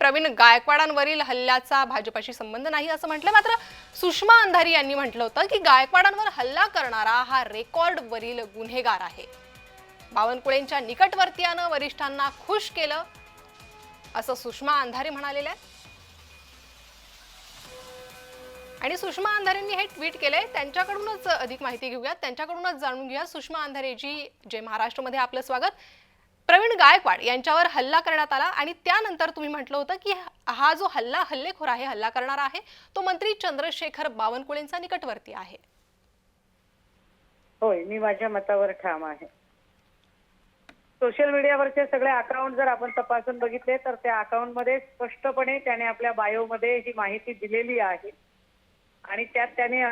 प्रवीण गायकवाडांवरील हल्ल्याचा भाजपाशी संबंध नाही असं म्हटलं. मात्र सुषमा अंधारी यांनी म्हटलं होतं की गायकवाडांवर हल्ला करणारा हा रेकॉर्डवरील गुन्हेगार आहे. बावनकुळेंच्या निकटवर्तीयानं वरिष्ठांना खुश केलं असं सुषमा अंधारे म्हणालेल्या आणि सुषमा अंधारेंनी हे ट्विट केलंय. त्यांच्याकडूनच अधिक माहिती घेऊयात. त्यांच्याकडूनच जाणून घेऊया सुषमा अंधारेजी जे महाराष्ट्रमध्ये आपलं स्वागत. प्रवीण गायकवाड यांच्यावर हल्ला करण्यात आला आणि त्यानंतर तुम्ही म्हटलं होतं की हा जो हल्ला हल्लेखोर आहे हल्ला करणारा आहे तो मंत्री चंद्रशेखर बावनकुळेंचा निकटवर्ती आहे. होय मी माझ्या मतावर ठाम आहे. सोशल मीडियावरचे सगळे अकाउंट जर आपण तपासून बघितले तर त्या अकाउंटमध्ये स्पष्टपणे त्याने आपल्या बायोमध्ये ही माहिती दिलेली आहे. आणि त्यात त्याने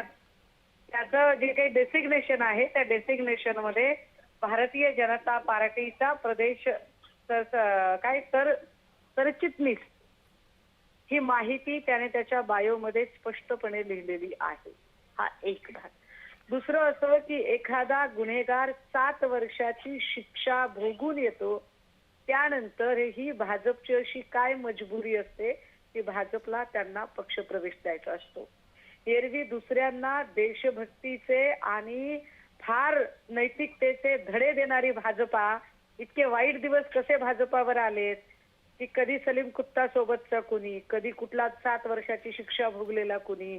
त्याचं जे काही डेसिग्नेशन आहे त्या डेसिग्नेशनमध्ये भारतीय जनता पार्टीचा प्रदेश काय तर सरचिटणीस ही माहिती त्याने त्याच्या बायोमध्ये स्पष्टपणे लिहिलेली आहे. हा एक भाग. दुसरं असं की एखादा गुन्हेगार सात वर्षाची शिक्षा भोगून येतो त्यानंतर ही भाजपची अशी काय मजबुरी असते की भाजपला त्यांना पक्षप्रवेश द्यायचा असतो. एरवी दुसऱ्यांना देशभक्तीचे आणि फार नैतिकतेचे धडे देणारी भाजपा इतके वाईट दिवस कसे भाजपावर आलेत की कधी सलीम कुत्ता सोबतचा कुणी कधी कुठला सात वर्षाची शिक्षा भोगलेला कुणी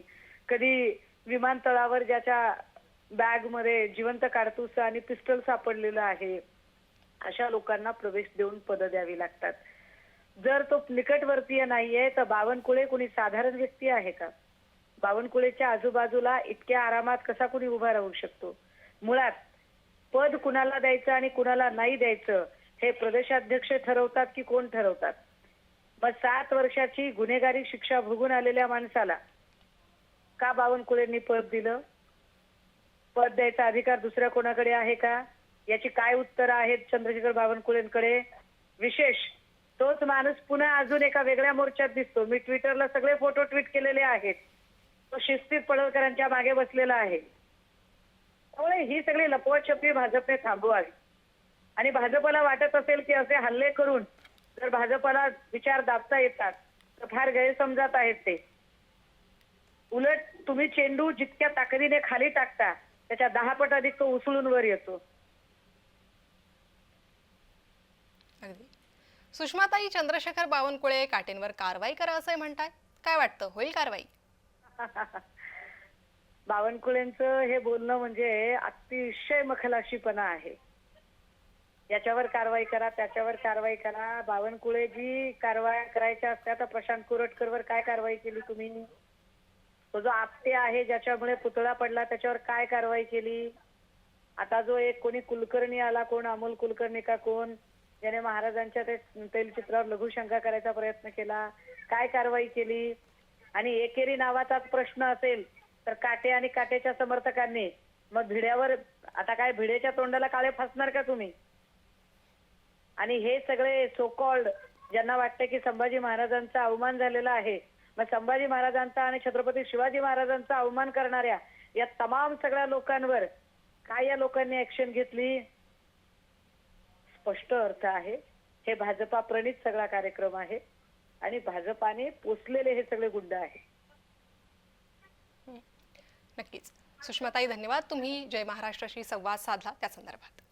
कधी विमानतळावर ज्याच्या बॅगमध्ये जिवंत काडतूस आणि पिस्टल सापडलेलं आहे अशा लोकांना प्रवेश देऊन पद द्यावी लागतात. जर तो निकटवर्तीय नाहीये तर बावनकुळे कुणी साधारण व्यक्ती आहे का? बावनकुळेच्या आजूबाजूला इतक्या आरामात कसा कुणी उभा राहू शकतो? मुळात पद कुणाला द्यायचं आणि कुणाला नाही द्यायचं हे प्रदेशाध्यक्ष ठरवतात की कोण ठरवतात? मग सात वर्षाची गुन्हेगारी शिक्षा भोगून आलेल्या माणसाला का बावनकुळेंनी पद दिलं? पद द्यायचा अधिकार दुसऱ्या कोणाकडे आहे का? याची काय उत्तरं आहेत चंद्रशेखर बावनकुळेंकडे? विशेष तोच माणूस पुन्हा अजून एका वेगळ्या मोर्चात दिसतो. मी ट्विटरला सगळे फोटो ट्विट केलेले आहेत. तो शिस्तीत पडळकरांच्या मागे बसलेला आहे. त्यामुळे ही सगळी लपवाछपी भाजपने थांबवावी आणि भाजपला वाटत असेल की असे हल्ले करून जर भाजपला विचार दाबता येतात तर फार गैरसमजात आहेत ते. उलट तुम्ही चेंडू जितक्या ताकदीने खाली टाकता त्याच्या दहा पट अधिक तो उचलून वर येतो. सुषमाताई चंद्रशेखर बावनकुळे काटेंवर कारवाई करा असं म्हणताय काय वाटतं? होईल कारवाई? बावनकुळेंचं हे बोलणं म्हणजे अतिशय मखलाशीपणा आहे. याच्यावर कारवाई करा त्याच्यावर कारवाई करा. बावनकुळे जी कारवाई करायच्या असत्या तर प्रशांत कोरटकरवर काय कारवाई केली तुम्ही? तो जो आपटे आहे ज्याच्यामुळे पुतळा पडला त्याच्यावर काय कारवाई केली? आता जो एक कोणी कुलकर्णी आला कोण अमोल कुलकर्णी का कोण ज्याने महाराजांच्या ते तैलचित्रावर लघुशंका करायचा प्रयत्न केला काय कारवाई केली? आणि एकेरी नावाचाच प्रश्न असेल तर काटे आणि काटेच्या समर्थकांनी मग भिड्यावर आता काय भिडेच्या तोंडाला काळे फासणार का तुम्ही? आणि हे सगळे सोकॉल्ड ज्यांना वाटतं की संभाजी महाराजांचा अवमान झालेला आहे मग संभाजी महाराजांचा आणि छत्रपती शिवाजी महाराजांचा अवमान करणाऱ्या या तमाम सगळ्या लोकांवर काय या लोकांनी ऍक्शन घेतली? स्पष्ट अर्थ आहे हे भाजपा प्रणित सगळा कार्यक्रम आहे आणि भाजपाने पोचलेले हे सगळे गुंड आहे. नक्कीच. सुषमाताई धन्यवाद. तुम्ही जय महाराष्ट्राशी संवाद साधला त्या संदर्भात.